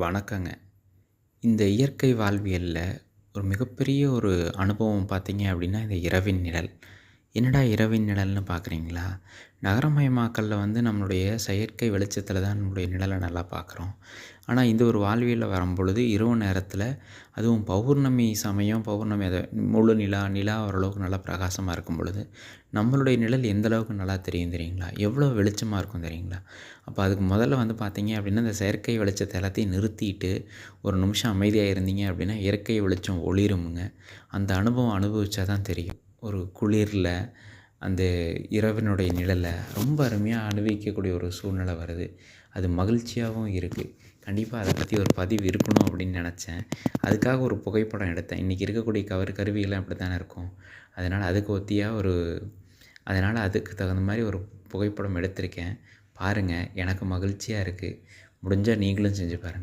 வணக்கங்க. இந்த இயற்கை வாழ்வியலில் ஒரு மிகப்பெரிய ஒரு அனுபவம் பார்த்தீங்க அப்படின்னா இந்த இரவின் நிழல். என்னடா இரவின் நிழல்னு பார்க்குறீங்களா? நகரமயமாக்கலில் வந்து நம்மளுடைய செயற்கை வெளிச்சத்தில் தான் நம்மளுடைய நிழலை நல்லா பார்க்குறோம். ஆனால் இந்த ஒரு வாழ்வியலில் வரும்பொழுது இரவு நேரத்தில் அதுவும் பௌர்ணமி சமயம் பௌர்ணமி அதை முழு நிலா நிலா ஓரளவுக்கு நல்லா பிரகாசமாக இருக்கும் பொழுது நம்மளுடைய நிழல் எந்த அளவுக்கு நல்லா தெரியும் தெரியுங்களா? எவ்வளோ வெளிச்சமாக இருக்கும் தெரியுங்களா? அப்போ அதுக்கு முதல்ல வந்து பார்த்தீங்க அப்படின்னா இந்த செயற்கை வெளிச்சத்தை எல்லாத்தையும் நிறுத்திட்டு ஒரு நிமிஷம் அமைதியாக இருந்தீங்க அப்படின்னா இயற்கை வெளிச்சம் ஒளிருமுங்க. அந்த அனுபவம் அனுபவித்தா தான் தெரியும். ஒரு குளிரில் அந்த இரவினுடைய நிழலை ரொம்ப அருமையாக அனுபவிக்கக்கூடிய ஒரு சூழ்நிலை வருது. அது மகிழ்ச்சியாகவும் இருக்குது கண்டிப்பாக அதை பற்றி ஒரு பதிவு இருக்கணும் அப்படின்னு நினச்சேன். அதுக்காக ஒரு புகைப்படம் எடுத்தேன். இன்றைக்கி இருக்கக்கூடிய கவர் கருவிகள்லாம் அப்படி தானே இருக்கும். அதனால் அதுக்கு ஒத்தியாக ஒரு அதனால் அதுக்கு தகுந்த மாதிரி ஒரு புகைப்படம் எடுத்திருக்கேன். பாருங்கள் எனக்கு மகிழ்ச்சியாக இருக்குது முடிஞ்சால் நீங்களும் செஞ்சு பாருங்கள்